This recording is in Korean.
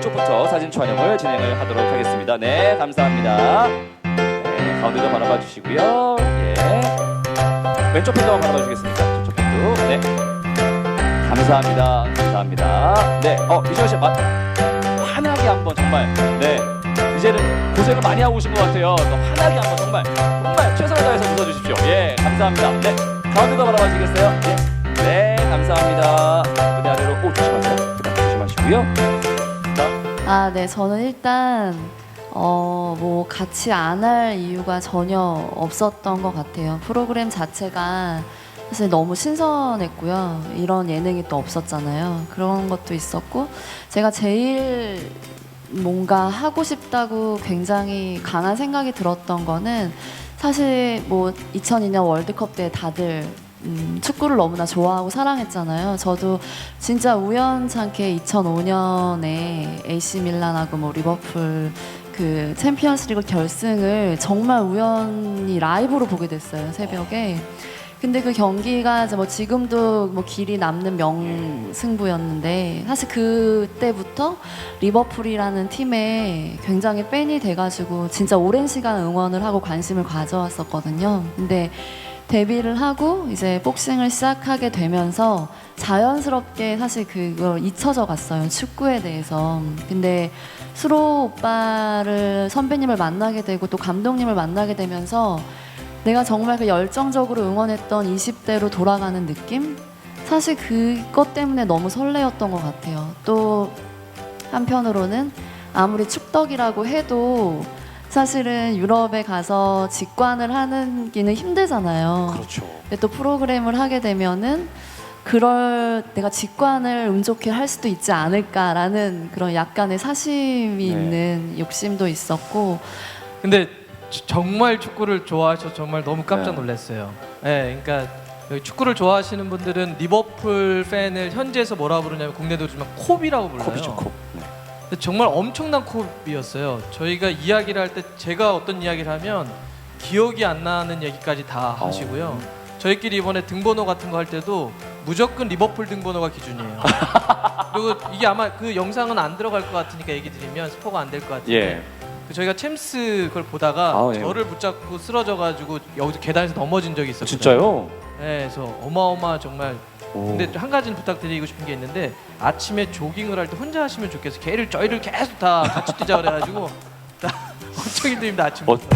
쪽부터 사진 촬영을 진행을 하도록 하겠습니다. 네, 감사합니다. 네, 가운데도 바라봐 주시고요. 예. 왼쪽 편도 바라봐 주시겠습니까? 저쪽 편도. 네. 감사합니다. 감사합니다. 네, 어, 이시원 씨, 마, 환하게 한번 정말, 네. 이제는 고생을 많이 하고 오신 것 같아요. 또 환하게 한번 정말, 정말 최선을 다해서 웃어주십시오. 예, 감사합니다. 네, 가운데도 바라봐 주시겠어요? 예. 네, 감사합니다. 무대 아래로, 오, 조심하세요. 조심하시고요. 아, 네. 저는 일단 어, 뭐 같이 안 할 이유가 전혀 없었던 것 같아요. 프로그램 자체가 사실 너무 신선했고요. 이런 예능이 또 없었잖아요. 그런 것도 있었고 제가 제일 뭔가 하고 싶다고 굉장히 강한 생각이 들었던 거는 사실 뭐 2002년 월드컵 때 다들 음, 축구를 너무나 좋아하고 사랑했잖아요. 저도 진짜 우연찮게 2005년에 AC 밀란하고 뭐 리버풀 그 챔피언스리그 결승을 정말 우연히 라이브로 보게 됐어요 새벽에. 근데 그 경기가 이제 뭐 지금도 뭐 길이 남는 명승부였는데 사실 그때부터 리버풀이라는 팀에 굉장히 팬이 돼가지고 진짜 오랜 시간 응원을 하고 관심을 가져왔었거든요. 근데 데뷔를 하고 이제 복싱을 시작하게 되면서 자연스럽게 사실 그걸 잊혀져 갔어요. 축구에 대해서. 근데 수로 오빠를 선배님을 만나게 되고 또 감독님을 만나게 되면서 내가 정말 그 열정적으로 응원했던 20대로 돌아가는 느낌? 사실 그것 때문에 너무 설레었던 것 같아요. 또 한편으로는 아무리 축덕이라고 해도 사실은 유럽에 가서 직관을 하는 기는 힘들잖아요. 그렇죠. 근데 또 프로그램을 하게 되면은 그럴 내가 직관을 운 좋게 할 수도 있지 않을까라는 그런 약간의 사심이 네. 있는 욕심도 있었고 근데 주- 정말 축구를 좋아하셔서 정말 너무 깜짝 네. 놀랐어요. 네, 그러니까 여기 축구를 좋아하시는 분들은 리버풀 팬을 현지에서 뭐라 부르냐면 국내도 그렇지만 콥이라고 불러요. 컵이죠, 컵. 네. 근데 정말 엄청난 콥이었어요. 저희가 이야기를 할 때 제가 어떤 이야기를 하면 기억이 안 나는 얘기까지 다 어. 하시고요. 저희끼리 이번에 등번호 같은 거 할 때도 무조건 리버풀 등번호가 기준이에요. 그리고 이게 아마 그 영상은 안 들어갈 것 같으니까 얘기 드리면 스포가 안 될 것 같은데 예. 그 저희가 챔스 그걸 보다가 아, 예. 저를 붙잡고 쓰러져가지고 여기서 계단에서 넘어진 적이 있었어요. 진짜요? 네, 그래서 어마어마 정말. 오. 근데 한 가지는 부탁드리고 싶은 게 있는데 아침에 조깅을 할 때 혼자 하시면 좋겠어요. 개를 저희를 계속 다 같이 뛰자 그래가지고 다 엄청 힘듭니다 아침부터.